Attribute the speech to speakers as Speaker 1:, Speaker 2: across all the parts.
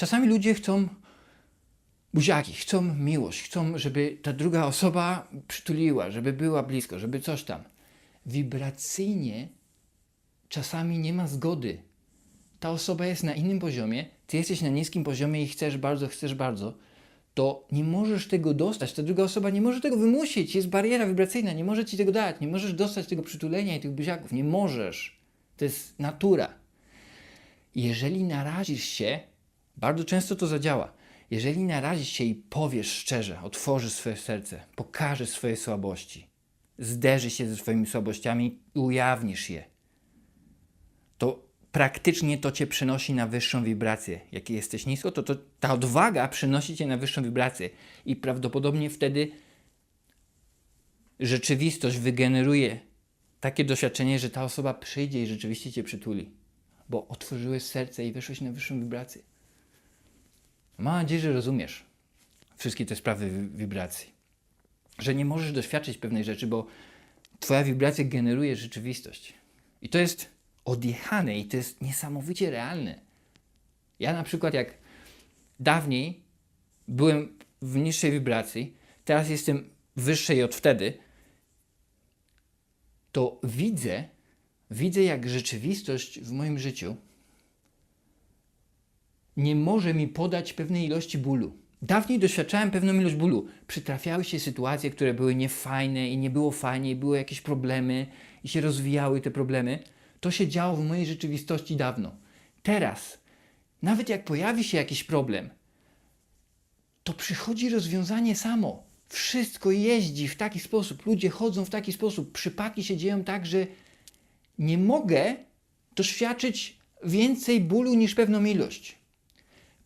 Speaker 1: Czasami ludzie chcą buziaki, chcą miłość, chcą, żeby ta druga osoba przytuliła, żeby była blisko, żeby coś tam. Wibracyjnie czasami nie ma zgody. Ta osoba jest na innym poziomie, ty jesteś na niskim poziomie i chcesz bardzo, chcesz bardzo, to nie możesz tego dostać. Ta druga osoba nie może tego wymusić. Jest bariera wibracyjna, nie może ci tego dać. Nie możesz dostać tego przytulenia i tych buziaków. Nie możesz. To jest natura. Jeżeli narazisz się, bardzo często to zadziała. Jeżeli narazisz się i powiesz szczerze, otworzysz swoje serce, pokażesz swoje słabości, zderzysz się ze swoimi słabościami i ujawnisz je, to praktycznie to cię przenosi na wyższą wibrację. Jak jesteś nisko, to, to ta odwaga przenosi cię na wyższą wibrację i prawdopodobnie wtedy rzeczywistość wygeneruje takie doświadczenie, że ta osoba przyjdzie i rzeczywiście cię przytuli, bo otworzyłeś serce i weszłeś na wyższą wibrację. Mam nadzieję, że rozumiesz wszystkie te sprawy wi- wibracji. Że nie możesz doświadczyć pewnej rzeczy, bo Twoja wibracja generuje rzeczywistość. I to jest odjechane i to jest niesamowicie realne. Ja na przykład, jak dawniej byłem w niższej wibracji, teraz jestem wyższej od wtedy, to widzę, widzę jak rzeczywistość w moim życiu nie może mi podać pewnej ilości bólu. Dawniej doświadczałem pewną ilość bólu. Przytrafiały się sytuacje, które były niefajne i nie było fajnie, i były jakieś problemy i się rozwijały te problemy. To się działo w mojej rzeczywistości dawno. Teraz, nawet jak pojawi się jakiś problem, to przychodzi rozwiązanie samo. Wszystko jeździ w taki sposób, ludzie chodzą w taki sposób, przypadki się dzieją tak, że nie mogę doświadczyć więcej bólu niż pewną ilość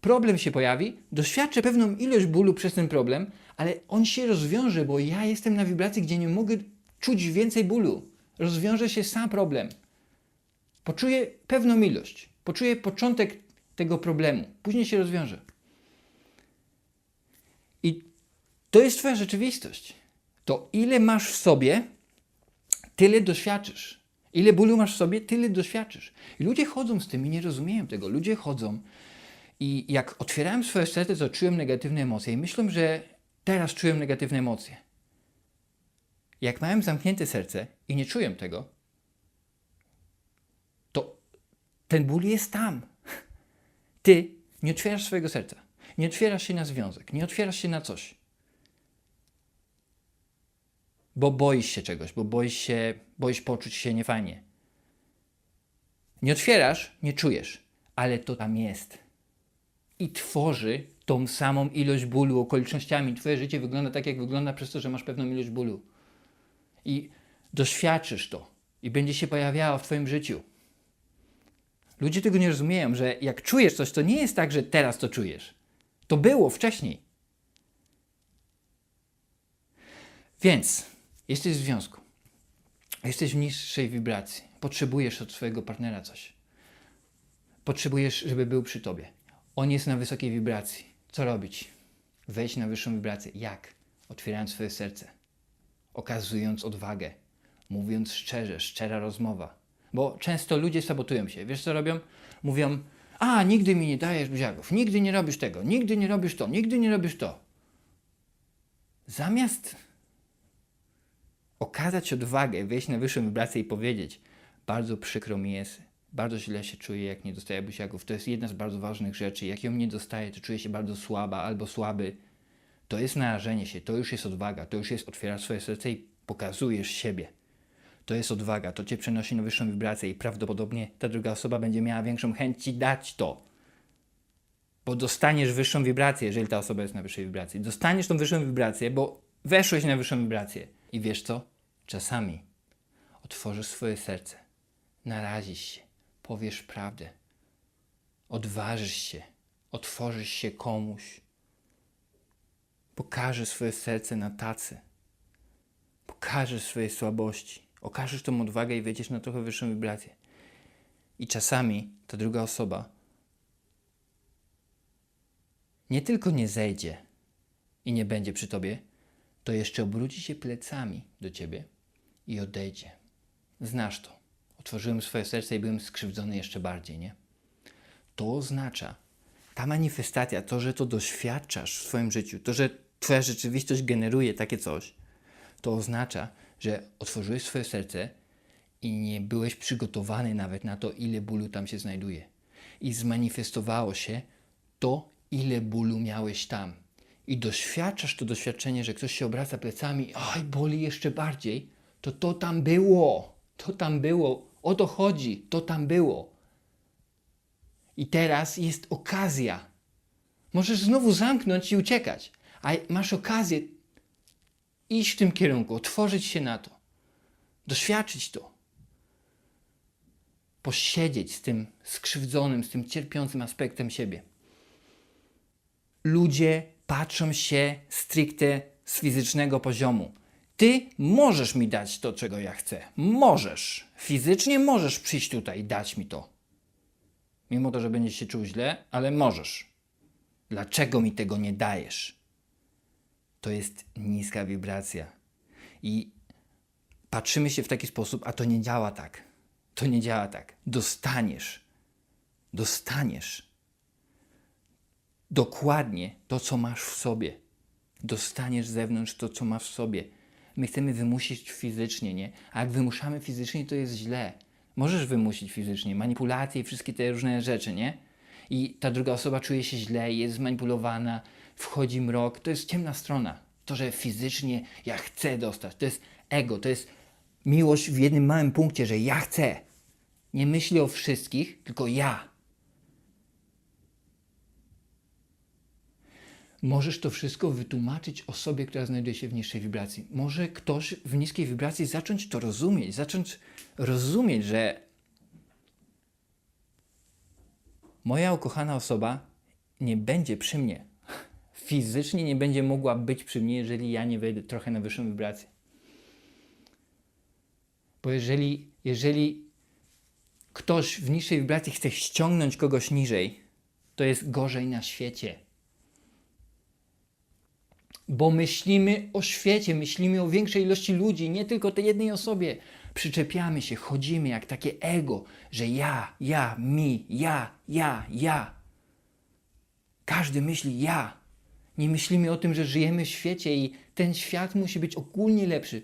Speaker 1: problem się pojawi, doświadczę pewną ilość bólu przez ten problem, ale on się rozwiąże, bo ja jestem na wibracji, gdzie nie mogę czuć więcej bólu. Rozwiąże się sam problem. Poczuję pewną ilość, poczuję początek tego problemu, później się rozwiąże. I to jest Twoja rzeczywistość. To ile masz w sobie, tyle doświadczysz. Ile bólu masz w sobie, tyle doświadczysz. I ludzie chodzą z tym i nie rozumieją tego. Ludzie chodzą i jak otwierałem swoje serce, to czułem negatywne emocje. I myślę, że teraz czuję negatywne emocje. Jak miałem zamknięte serce i nie czuję tego, to ten ból jest tam. Ty nie otwierasz swojego serca. Nie otwierasz się na związek. Nie otwierasz się na coś. Bo boisz się czegoś, bo boisz się, boisz poczuć się niefajnie. Nie otwierasz, nie czujesz, ale to tam jest i tworzy tą samą ilość bólu okolicznościami. Twoje życie wygląda tak, jak wygląda przez to, że masz pewną ilość bólu. I doświadczysz to i będzie się pojawiało w Twoim życiu. Ludzie tego nie rozumieją, że jak czujesz coś, to nie jest tak, że teraz to czujesz. To było wcześniej. Więc jesteś w związku. Jesteś w niższej wibracji. Potrzebujesz od swojego partnera coś. Potrzebujesz, żeby był przy tobie. On jest na wysokiej wibracji. Co robić? Wejść na wyższą wibrację. Jak? Otwierając swoje serce. Okazując odwagę. Mówiąc szczerze, szczera rozmowa. Bo często ludzie sabotują się. Wiesz co robią? Mówią, a nigdy mi nie dajesz buziaków, nigdy nie robisz tego, nigdy nie robisz to, nigdy nie robisz to. Zamiast okazać odwagę, wejść na wyższą wibrację i powiedzieć, bardzo przykro mi jest, bardzo źle się czuję, jak nie dostaję buziaków. To jest jedna z bardzo ważnych rzeczy. Jak ją nie dostaję, to czuję się bardzo słaba albo słaby. To jest narażenie się, to już jest odwaga, to już jest otwierasz swoje serce i pokazujesz siebie. To jest odwaga, to cię przenosi na wyższą wibrację i prawdopodobnie ta druga osoba będzie miała większą chęć ci dać to. Bo dostaniesz wyższą wibrację, jeżeli ta osoba jest na wyższej wibracji. Dostaniesz tą wyższą wibrację, bo weszłeś na wyższą wibrację. I wiesz co? Czasami otworzysz swoje serce, narazisz się, powiesz prawdę, odważysz się, otworzysz się komuś, pokażesz swoje serce na tacy, pokażesz swoje słabości, okażesz tą odwagę i wejdziesz na trochę wyższą wibrację. I czasami ta druga osoba nie tylko nie zejdzie i nie będzie przy tobie, to jeszcze obróci się plecami do ciebie i odejdzie. Znasz to. Otworzyłem swoje serce i byłem skrzywdzony jeszcze bardziej, nie? To oznacza, Ta manifestacja, to, że to doświadczasz w swoim życiu, to, że twoja rzeczywistość generuje takie coś, to oznacza, że otworzyłeś swoje serce i nie byłeś przygotowany nawet na to, ile bólu tam się znajduje. I zmanifestowało się to, ile bólu miałeś tam. I doświadczasz to doświadczenie, że ktoś się obraca plecami, oj, boli jeszcze bardziej, to to tam było. To tam było. O to chodzi. To tam było. I teraz jest okazja. Możesz znowu zamknąć i uciekać, a masz okazję iść w tym kierunku, otworzyć się na to, doświadczyć to, posiedzieć z tym skrzywdzonym, z tym cierpiącym aspektem siebie. Ludzie patrzą się stricte z fizycznego poziomu. Ty możesz mi dać to, czego ja chcę. Możesz. Fizycznie możesz przyjść tutaj i dać mi to. Mimo to, że będziesz się czuł źle, ale możesz. Dlaczego mi tego nie dajesz? To jest niska wibracja. I patrzymy się w taki sposób, a to nie działa tak. To nie działa tak. Dostaniesz. Dostaniesz. Dokładnie to, co masz w sobie. Dostaniesz z zewnątrz to, co masz w sobie. My chcemy wymusić fizycznie, nie? A jak wymuszamy fizycznie, to jest źle. Możesz wymusić fizycznie, manipulacje i wszystkie te różne rzeczy, nie? I ta druga osoba czuje się źle, jest zmanipulowana, wchodzi mrok. To jest ciemna strona. To, że fizycznie ja chcę dostać, to jest ego, to jest miłość w jednym małym punkcie, że ja chcę. Nie myślę o wszystkich, tylko ja. Możesz to wszystko wytłumaczyć osobie, która znajduje się w niższej wibracji. Może ktoś w niskiej wibracji zacząć to rozumieć, zacząć rozumieć, że moja ukochana osoba nie będzie przy mnie. Fizycznie nie będzie mogła być przy mnie, jeżeli ja nie wejdę trochę na wyższą wibrację. Bo jeżeli, jeżeli ktoś w niższej wibracji chce ściągnąć kogoś niżej, to jest gorzej na świecie. Bo myślimy o świecie, myślimy o większej ilości ludzi, nie tylko tej jednej osobie. Przyczepiamy się, chodzimy jak takie ego, że ja, ja, mi, ja, ja, ja. Każdy myśli ja. Nie myślimy o tym, że żyjemy w świecie i ten świat musi być ogólnie lepszy.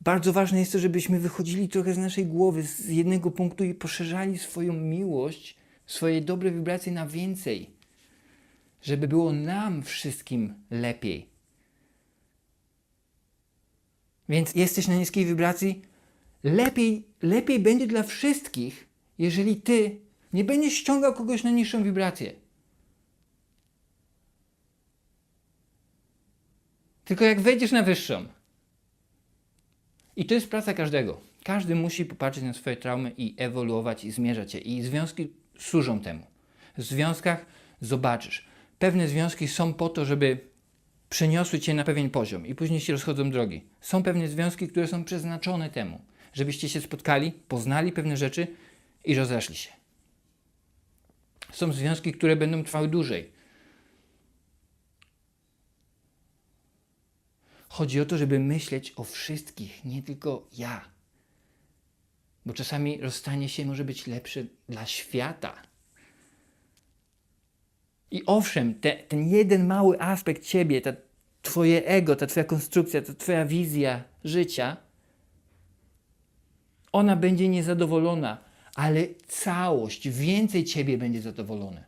Speaker 1: Bardzo ważne jest to, żebyśmy wychodzili trochę z naszej głowy, z jednego punktu i poszerzali swoją miłość, swoje dobre wibracje na więcej żeby było nam wszystkim lepiej. Więc jesteś na niskiej wibracji, lepiej, lepiej będzie dla wszystkich, jeżeli ty nie będziesz ściągał kogoś na niższą wibrację. Tylko jak wejdziesz na wyższą. I to jest praca każdego. Każdy musi popatrzeć na swoje traumy i ewoluować i zmierzać je. I związki służą temu. W związkach zobaczysz pewne związki są po to, żeby przeniosły cię na pewien poziom i później się rozchodzą drogi. Są pewne związki, które są przeznaczone temu, żebyście się spotkali, poznali pewne rzeczy i rozeszli się. Są związki, które będą trwały dłużej. Chodzi o to, żeby myśleć o wszystkich, nie tylko ja. Bo czasami rozstanie się może być lepsze dla świata, i owszem, te, ten jeden mały aspekt ciebie, ta twoje ego, ta twoja konstrukcja, ta twoja wizja życia, ona będzie niezadowolona, ale całość, więcej ciebie będzie zadowolone.